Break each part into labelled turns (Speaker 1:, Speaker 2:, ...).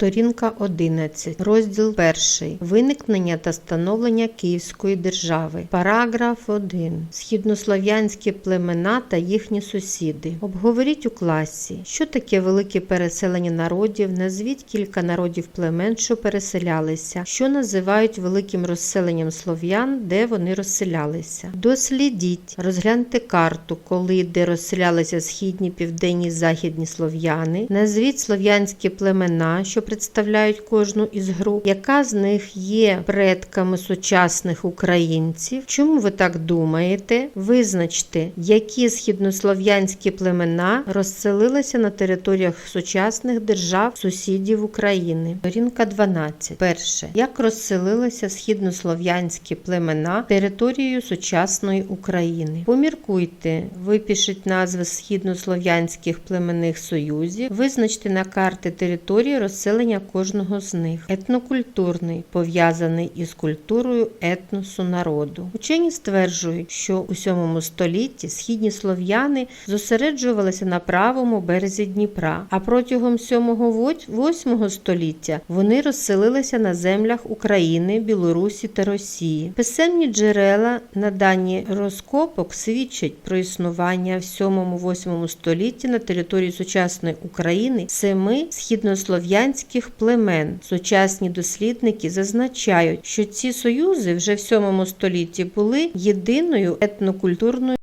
Speaker 1: Сторінка 11, розділ 1. Виникнення та становлення Київської держави. Параграф 1. Східнослов'янські племена та їхні сусіди. Обговоріть у класі, що таке велике переселення народів, назвіть кілька народів племен, що переселялися, що називають великим розселенням слов'ян, де вони розселялися. Дослідіть, розгляньте карту, коли де розселялися східні, південні, західні слов'яни. Назвіть слов'янські племена, що представляють кожну із груп, яка з них є предками сучасних українців. Чому ви так думаєте? Визначте, які східнослов'янські племена розселилися на територіях сучасних держав сусідів України. Сторінка 12. Перше. Як розселилися східнослов'янські племена територією сучасної України? Поміркуйте, випишіть назви східнослов'янських племенних союзів, визначте на карти території розселення кожного з них. Етнокультурний пов'язаний із культурою етносу народу. Учені стверджують, що у 7 столітті східні слов'яни зосереджувалися на правому березі Дніпра, а протягом 7-8 століття вони розселилися на землях України, Білорусі та Росії. Писемні джерела на дані розкопок свідчать про існування в 7-8 столітті на території сучасної України семи східнослов'янських племен. Сучасні дослідники зазначають, що ці союзи вже в 7 столітті були єдиною етнокультурною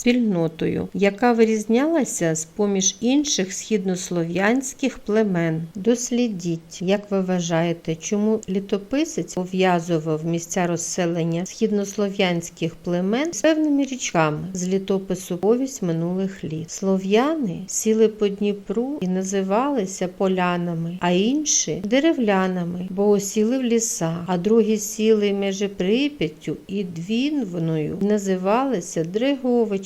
Speaker 1: спільнотою, яка вирізнялася з поміж інших східнослов'янських племен. Дослідіть, як ви вважаєте, чому літописець пов'язував місця розселення східнослов'янських племен з певними річками з літопису повість минулих літ. Слов'яни сіли по Дніпру і називалися полянами, а інші деревлянами, бо осіли в лісах, а другі сіли між Прип'яттю і Двінвною і називалися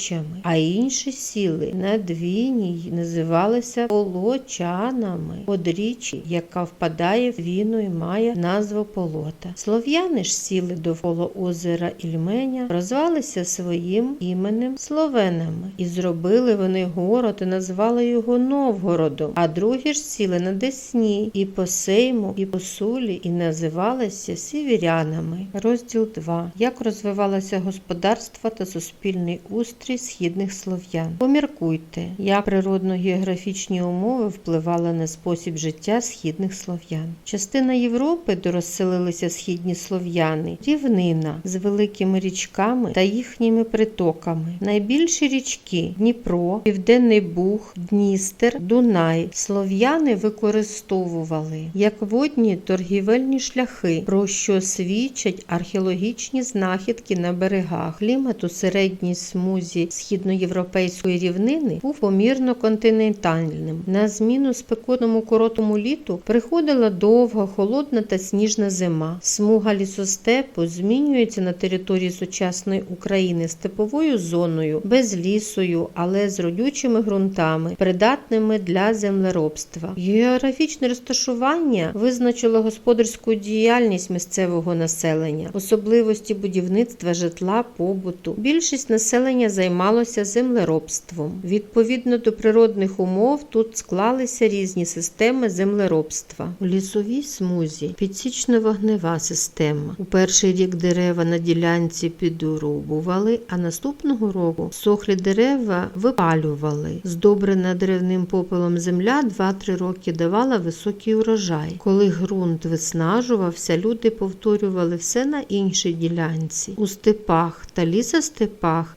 Speaker 1: Дреговичами, а інші сіли на Двіні й називалися Полочанами. Подріччя, яка впадає в Двіну і має назву Полота. Слов'яни ж сіли довкола озера Ільменя, розвалися своїм іменем Словенами, і зробили вони город і назвали його Новгородом, а другі ж сіли на Десні, і по Сейму, і по Сулі, і називалися сіверянами. Розділ 2. Як розвивалося господарство та суспільний устрій східних слов'ян? Поміркуйте, як природно-географічні умови впливали на спосіб життя східних слов'ян. Частина Європи, де розселилися східні слов'яни, рівнина з великими річками та їхніми притоками. Найбільші річки Дніпро, Південний Буг, Дністер, Дунай. Слов'яни використовували як водні торгівельні шляхи, про що свідчать археологічні знахідки на берегах. Клімат у середній смузі східноєвропейської рівнини був помірно континентальним. На зміну спекотному коротому літу приходила довга, холодна та сніжна зима. Смуга лісостепу змінюється на території сучасної України степовою зоною, безлісою, але з родючими ґрунтами, придатними для землеробства. Географічне розташування визначило господарську діяльність місцевого населення, особливості будівництва житла, побуту. Більшість населення займалося землеробством. Відповідно до природних умов тут склалися різні системи землеробства. У лісовій смузі підсічно-вогнева система. У перший рік дерева на ділянці підрубували, а наступного року сохлі дерева випалювали. Здобрена деревним попелом земля 2-3 роки давала високий урожай. Коли ґрунт виснажувався, люди повторювали все на іншій ділянці. У степах та лісостепах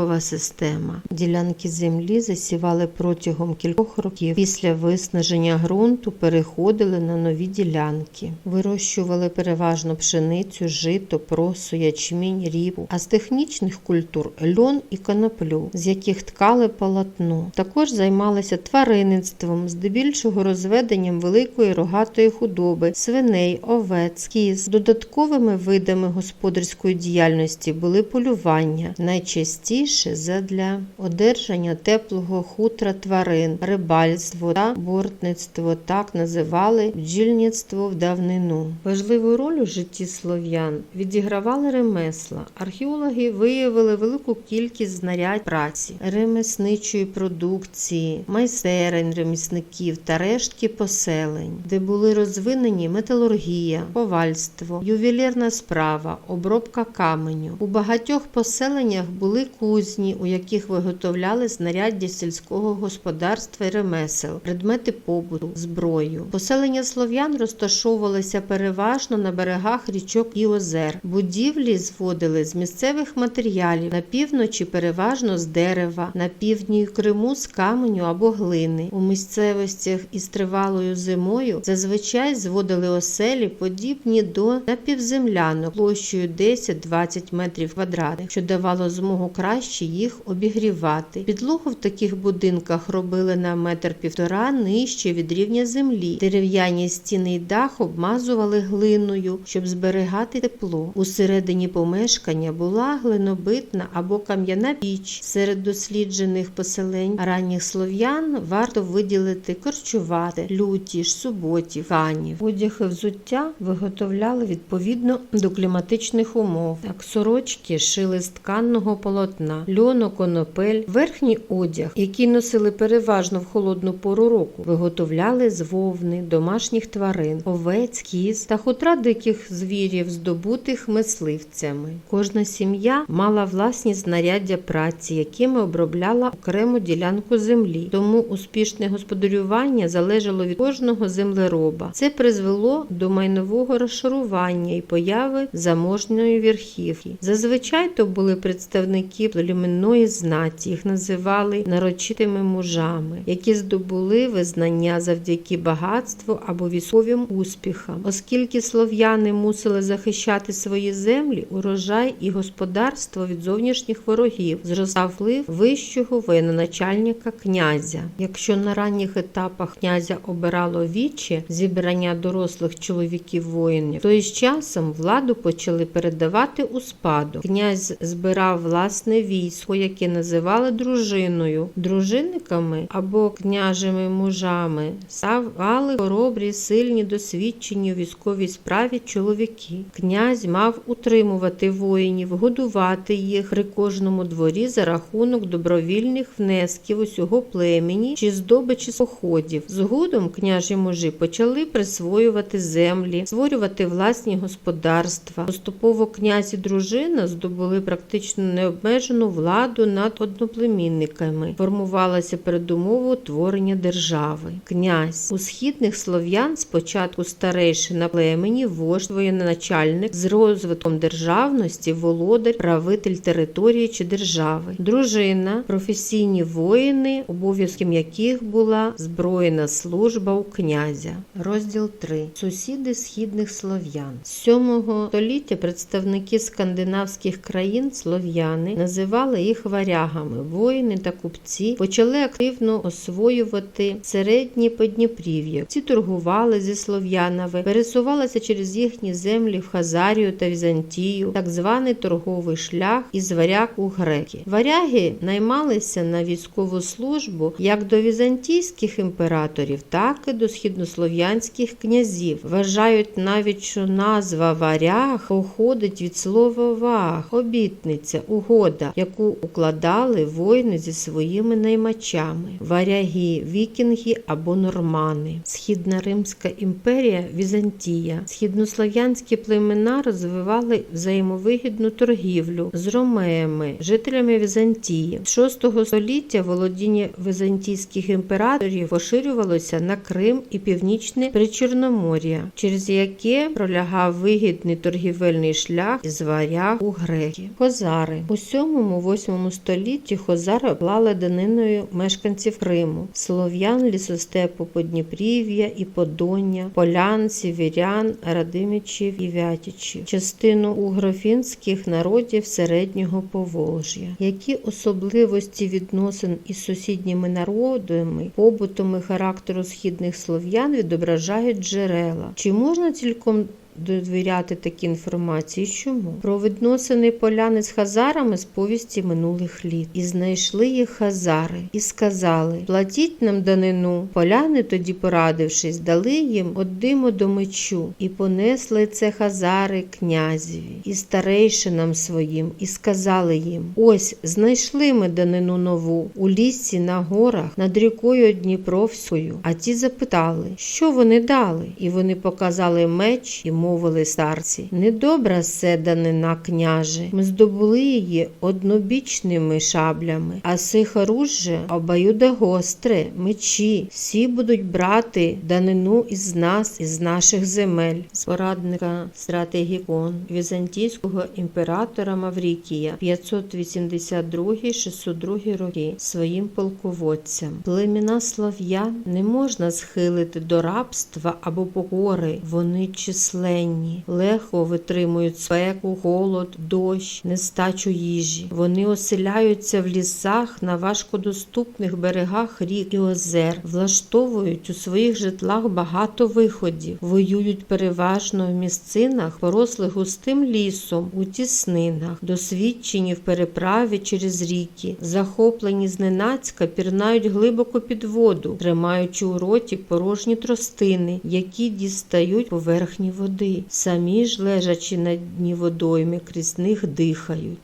Speaker 1: перелогова система. Ділянки землі засівали протягом кількох років. Після виснаження ґрунту переходили на нові ділянки. Вирощували переважно пшеницю, жито, просо, ячмінь, ріпу, а з технічних культур льон і коноплю, з яких ткали полотно. Також займалися тваринництвом, здебільшого розведенням великої рогатої худоби, свиней, овець, кіз. Додатковими видами господарської діяльності були полювання. Найчастіше Раніше задля одержання теплого хутра тварин, рибальство та бортництво так називали бджільництво в давнину. Важливу роль у житті слов'ян відігравали ремесла. Археологи виявили велику кількість знарядь праці, ремесничої продукції, майстерень ремісників та рештки поселень, де були розвинені металургія, ковальство, ювелірна справа, обробка каменю. У багатьох поселеннях були кузні, у яких виготовляли знаряддя сільського господарства і ремесел, предмети побуту, зброю. Поселення слов'ян розташовувалися переважно на берегах річок і озер. Будівлі зводили з місцевих матеріалів на півночі переважно з дерева, на півдні Криму з каменю або глини. У місцевостях із тривалою зимою зазвичай зводили оселі, подібні до напівземлянок площею 10-20 метрів квадратних, що давало змогу краще їх обігрівати. Підлогу в таких будинках робили на метр півтора нижче від рівня землі. Дерев'яні стіни й дах обмазували глиною, щоб зберігати тепло. Усередині помешкання була глинобитна або кам'яна піч. Серед досліджених поселень ранніх слов'ян варто виділити корчувати, лютіш, суботів, канів. Одяг і взуття виготовляли відповідно до кліматичних умов. Так, сорочки шили з тканного полотна, льоно, конопель, верхній одяг, який носили переважно в холодну пору року, виготовляли з вовни, домашніх тварин, овець, кіз та хутра диких звірів, здобутих мисливцями. Кожна сім'я мала власні знаряддя праці, якими обробляла окрему ділянку землі. Тому успішне господарювання залежало від кожного землероба. Це призвело до майнового розшарування і появи заможної верхівки. Зазвичай то були представники племінної знаті, їх називали нарочитими мужами, які здобули визнання завдяки багатству або військовим успіхам, оскільки слов'яни мусили захищати свої землі, урожай і господарство від зовнішніх ворогів, зростав вплив вищого воєноначальника князя. Якщо на ранніх етапах князя обирало віче зібрання дорослих чоловіків воїнів, то із часом владу почали передавати у спадок. Князь збирав власне військо, яке називали дружиною. Дружинниками або княжими мужами ставали хоробрі, сильні, досвідчені у військовій справі чоловіки. Князь мав утримувати воїнів, годувати їх при кожному дворі за рахунок добровільних внесків усього племені чи здобичі походів. Згодом княжі мужі почали присвоювати землі, створювати власні господарства. Поступово князь і дружина здобули практично необмежену владу над одноплемінниками. Формувалася передумова утворення держави. Князь у східних слов'ян спочатку старейшина племені, вождь воєначальник з розвитком державності, володар, правитель території чи держави, дружина, професійні воїни, обов'язком яких була збройна служба у князя. Розділ 3. Сусіди східних слов'ян. З 7 століття представники скандинавських країн слов'яни називали їх варягами. Воїни та купці почали активно освоювати середні Подніпрів'я. Ці торгували зі слов'янами, пересувалися через їхні землі в Хазарію та Візантію, так званий торговий шлях із варяг у греки. Варяги наймалися на військову службу як до візантійських імператорів, так і до східнослов'янських князів. Вважають навіть, що назва варяг походить від слова ваг, обітниця, угода, яку укладали воїни зі своїми наймачами, варяги, вікінги або нормани. Східна Римська імперія Візантія. Східнослов'янські племена розвивали взаємовигідну торгівлю з ромеями, жителями Візантії. З 6 століття володіння візантійських імператорів поширювалося на Крим і північне Причорномор'я, через яке пролягав вигідний торгівельний шлях із варяг у греки. Хозари у 7-8 столітті хозари плали даниною мешканців Криму, слов'ян, лісостепу Подніпрів'я і Подоння, полян, сівірян, радимичів і вятічів, частину угрофінських народів середнього Поволжя. Які особливості відносин із сусідніми народами, побутом і характеру східних слов'ян відображають джерела? Чи можна цілком довіряти такій інформації. Чому? Про відносини поляни з хазарами з повісті минулих літ. І знайшли їх хазари, і сказали: платіть нам данину. Поляни, тоді порадившись, дали їм од диму до мечу, і понесли це хазари князеві і старейшинам своїм, і сказали їм: Ось знайшли ми данину нову у лісі на горах над рікою Дніпровською. А ті запитали, що вони дали, і вони показали меч і мовили старці: Недобра се данина, княже. Ми здобули її однобічними шаблями, а сих оружжя обоюде гостре, мечі. Всі будуть брати данину із нас, із наших земель. З порадника стратегікон візантійського імператора Маврікія 582-602 роки своїм полководцям. Племена слов'ян не можна схилити до рабства або покори. Вони численні, легко витримують спеку, холод, дощ, нестачу їжі. Вони оселяються в лісах на важкодоступних берегах рік і озер, влаштовують у своїх житлах багато виходів, воюють переважно в місцинах, порослих густим лісом, у тіснинах, досвідчені в переправі через ріки, захоплені зненацька, пірнають глибоко під воду, тримаючи у роті порожні тростини, які дістають поверхні води. Самі ж, лежачи на дні водойми, крізь них дихають.